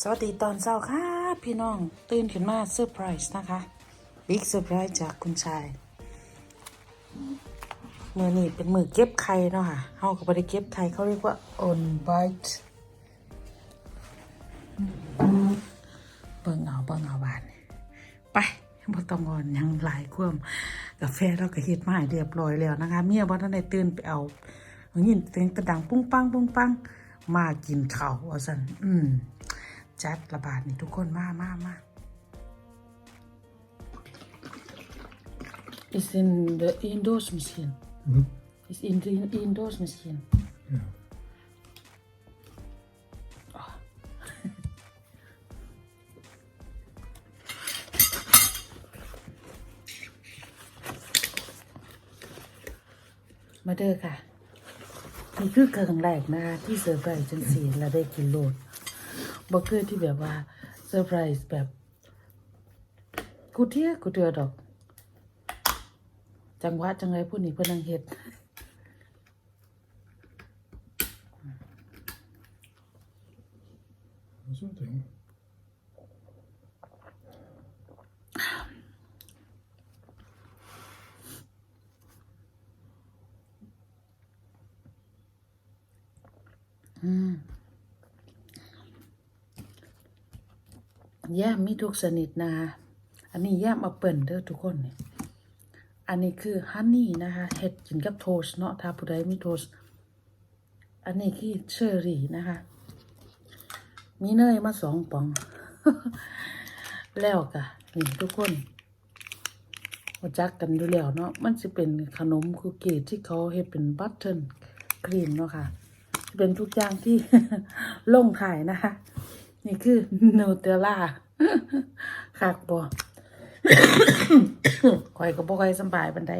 สวัสดีตอนเช้าค่ะ พี่น้อง ตื่นขึ้นมาเซอร์ไพรส์นะคะ บิ๊กเซอร์ไพรส์จากคุณชายมือนี่เป็นมือเก็บไข่เนาะค่ะเฮาก็บ่ได้เก็บไข่เขาเรียกว่า on bite เบิ่งเอาเบิ่งเอาบาน ไปบ่ต้องงอนยังหลายความกาแฟเราก็เฮ็ดมาให้เรียบร้อยแล้วนะคะ เมียบ่ทันได้ตื่นไปเอายินเสียงกระดังปุ้งปังปุ้งปังมากินข้าวว่าซั่นอืม จัดระบาดนี่ทุกคนมามามา It's in the indoors machine. It's in the indoors machine. Yeah. m มาเด้อค่ะ นี่คือครั้งแรกนะคะที่เซอร์ไพรส์จังสีแล้วได้กินโลด บ่คือที่แบบว่าเซอร์ไพรส์แบบกูเที่ยกูเดือดอก จังหวะจังไรพูดนี่เพื่อนังเฮ็ด En sån ting. แย่มมีทุกชนิดนะคะอันนี้แย่มเอาเปิ่นเด้อทุกคนเนี่ยอันนี้คือฮันนี่นะคะเห็ดกินกับโทสเนาะถ้าผู้ใดมีโทสอันนี้คือเชอร์รี่นะคะ มีเนยมาสองปอง แล้วกะนี่ทุกคนรู้จักกันอยู่แล้วเนาะมันจะเป็นขนมคุกกี้ที่เขาเฮ็ดเป็นบัตเทิลครีมเนาะค่ะเป็นทุกอย่างที่ลงถ่ายนะคะ นี่คือนูเทลล่า คักบ่คอยก็บ่ค่อยสบายบันได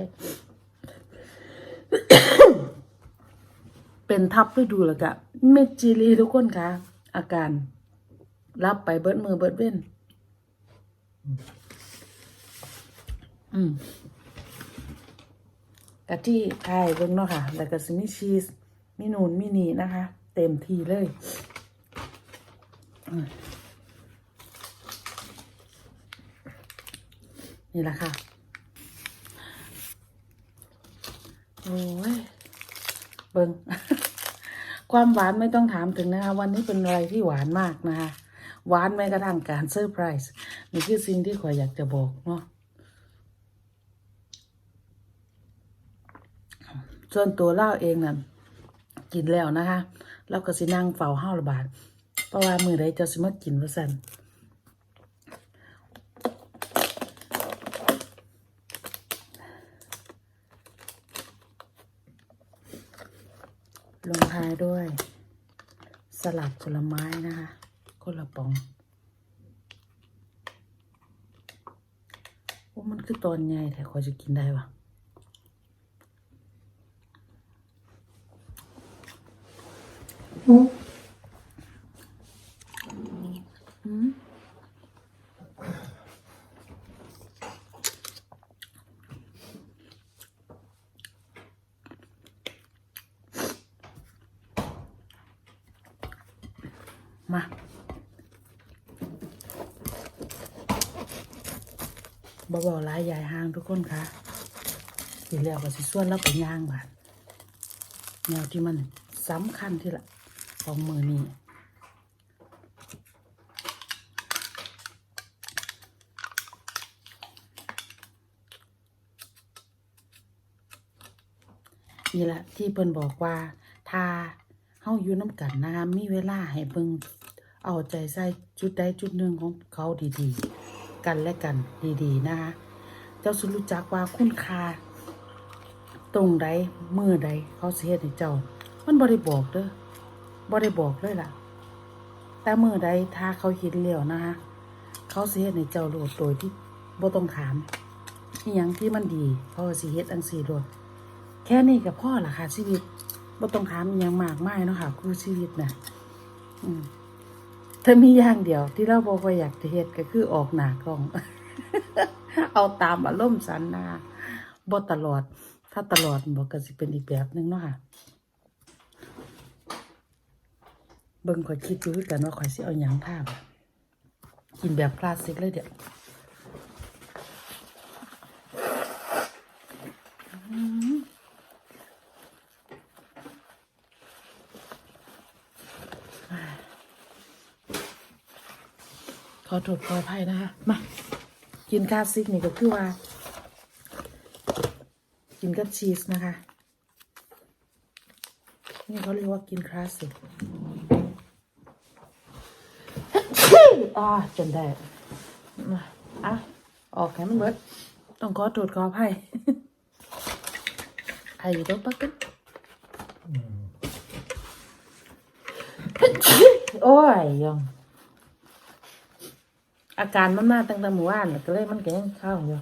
เป็นทับไปดูแล้วกะเม็ดจีรีทุกคนคะอาการ รับไปเบิดมือเบิดเว้นอืมกะที่ไทยเบิ่งเนาะค่ะ แล้วก็สิมีชีส มีนูนมีนีนะคะ เต็มทีเลย อืม นี่แหละค่ะ โอ้ย เบิงความหวานไม่ต้องถามถึงนะคะ วันนี้เป็นอะไรที่หวานมากนะคะ หวานแม้กระทั่งการเซอร์ไพรส์นี่คือสิ่งที่ขอยอยากจะบอกเนาะส่วนตัวเล่าเองน่ะกินแล้วนะคะ เราก็สินั่งเฝ้าห้าระบาทเพราะว่ามือใดจะสิมากินว่าสันลงท้าย ด้วย สลัดผลไม้นะคะคนละป๋องโอ้มันคือตอนใหญ่แต่ขอจะกินได้ปะมาบอบอลายใหญ่ห้างทุกคนคะกินแล้วก็สิส่วนแล้วไปย่างบาดแนวที่มันสำคัญที่ละของมือนี้นี่แหละที่เพิ่นบอกว่าถ้าเฮาอยู่น้ำกันนะคะมีเวลาให้เบิ่ง เอาใจใส่จุดใดจุดหนึ่งของเขาดีๆ กันและกันดีๆ นะคะ เจ้าสุรู้จักว่าคุณค่าตรงใดมือใดเขาเสียให้เจ้า มันบ่ได้บอกเด้อบ่ได้บอกเลยล่ะ แต่มือใดถ้าเขาเห็นแล้วนะคะเขาเสียให้เจ้าโลดโดยที่บ่ต้องถามอหยังที่มันดีเขาก็สิเฮ็ดอังสีโลดแค่นี้กับพ่อล่ะค่ะชีวิตบ่ต้องถามอหยังมากมายเนาะค่ะคือชีวิตน่ะ อืม ถ้ามีอย่างเดียวที่เราบอกว่าอยากจะเฮ็ดก็คือออกหนากล้อง เอาตามอารมณ์สันนาบ่ตลอด ถ้าตลอดบอกก็สิเป็นอีกแบบนึงเนาะค่ะเบิ่งข่อยคิดดูกันว่าข่อยสิเอาหยังท่าบ่กินแบบคลาสสิกเลยเดี๋ยว อโทษขออภัยนะคะมากินคลาสสิกนี่ก็คือว่า กินกับชีสนะคะ นี่เขาเรียกว่ากินคลาสสิกอ่าจนได้มาอะออกให้มันเบิดต้องขอโทษขออภัยไอ้ตัวปักกันโอ้ยยอง อาการมันมาตั้งแต่เมื่อวานแล้วก็เลยมันก็ยังเข้าอยู่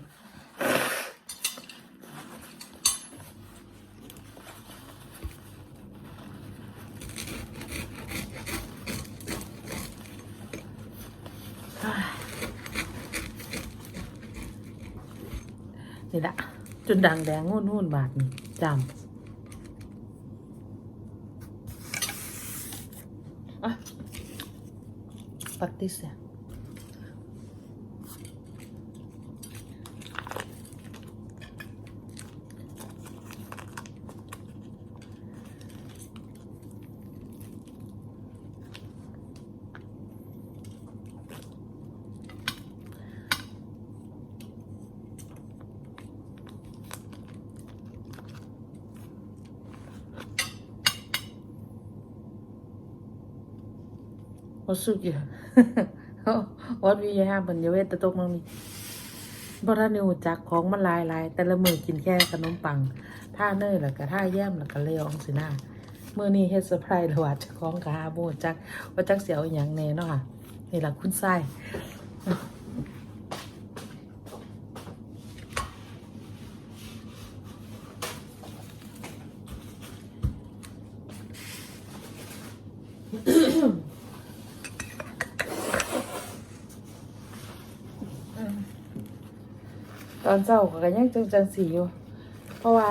นี่แหละจนดังแดงงูนงูนบาทนี่จำอะปักติเสีย โอสุกิวัดวิยาบันยเวตะตกมังนี่เพราะถ้านิวจักของมันลายลายแต่ละมือกินแค่ขนมปังท่าเนยแล้วก็ท่าแย้มแล้วก็เลี้ยวองสินามือนี้เฮ็ดเซอร์ไพรส์ระหว่าจ้าของกบฮาโบจักว่าจักเสียวอหย่างแน่เนาะค่ะนี่แหละคุณไส้ ตอนเช้าก็ยังจังจังสีอยู่ เพราะว่า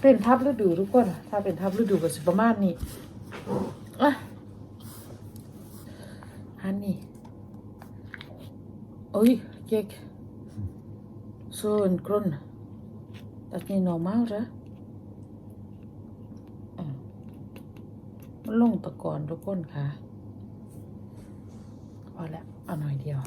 เป็นทับฤดูทุกคน ถ้าเป็นทับฤดูก็สิประมาณนี้อะอันนี้โอ้ยเก๊ก så en grunn at det er normalt det อะมันลงตะกอนทุกคนค่ะพอแล้วเอาหน่อยเดียว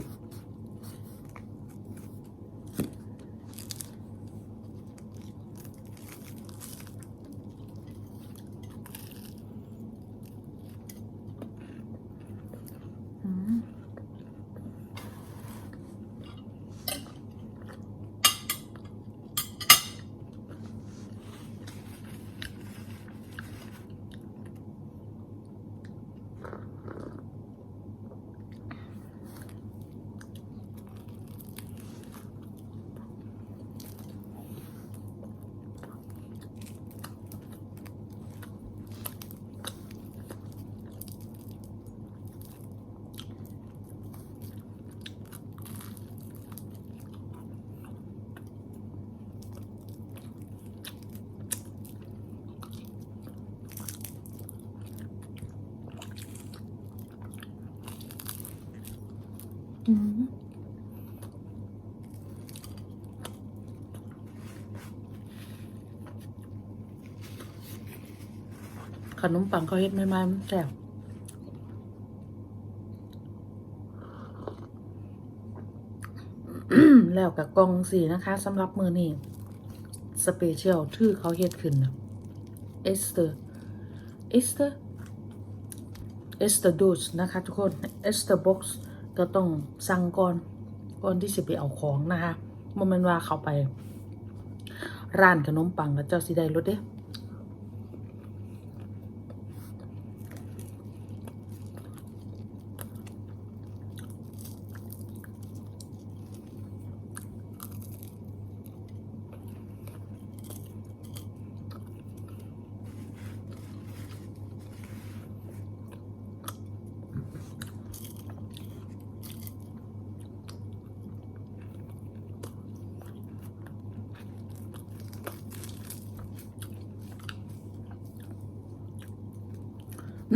ขนมปังเขาเฮ็ดไม่ไม่มันแซ่บแล้วกับกล่องสีนะคะสำหรับมือนี้สเปเชียลชื่อเขาเฮ็ดขึ้นเอสเตอร์เอสเตอร์เอสเตอร์ดูสนะคะทุกคนเอสเตอร์บ็อกซ์ ก็ต้องสั่งก่อนก่อนที่จะไปเอาของนะคะโมเมนว่าเขาไป ร้านขนมปังแล้วเจ้าสิได้รถเด้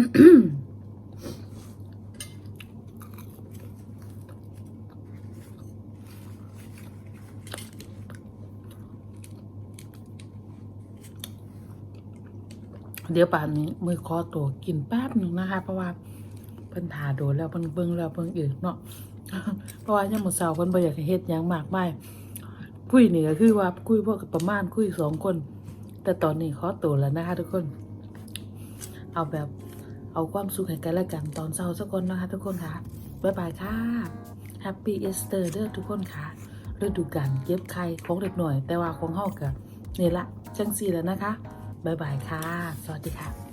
เดี๋ยวป่านนี้มือคอตัวกินแป๊บหนึ่งนะคะ เพราะว่าเพิ่นทาโดนแล้วเพิ่นเบิ่งแล้วเพิ่งอึดเนาะเพราะว่ายังหมดเสาเพิ่นบ่อยากเฮ็ดยังมากมายคุยเหนือคือว่าคุยพวกประมาณคุยสองคน แต่ตอนนี้ขอตัวแล้วนะคะทุกคน เอาแบบ เอาความสุขให้กันและกันตอนเช้าสักคนนะคะทุกคนค่ะ บ๊ายบายค่ะ Happy Easter เด้อทุกคนค่ะฤดูกาลเก็บไข่ของเด็กหน่อย แต่ว่าของเฮาก็นี่ละจังสี่แล้วนะคะ บ๊ายบายค่ะ สวัสดีค่ะ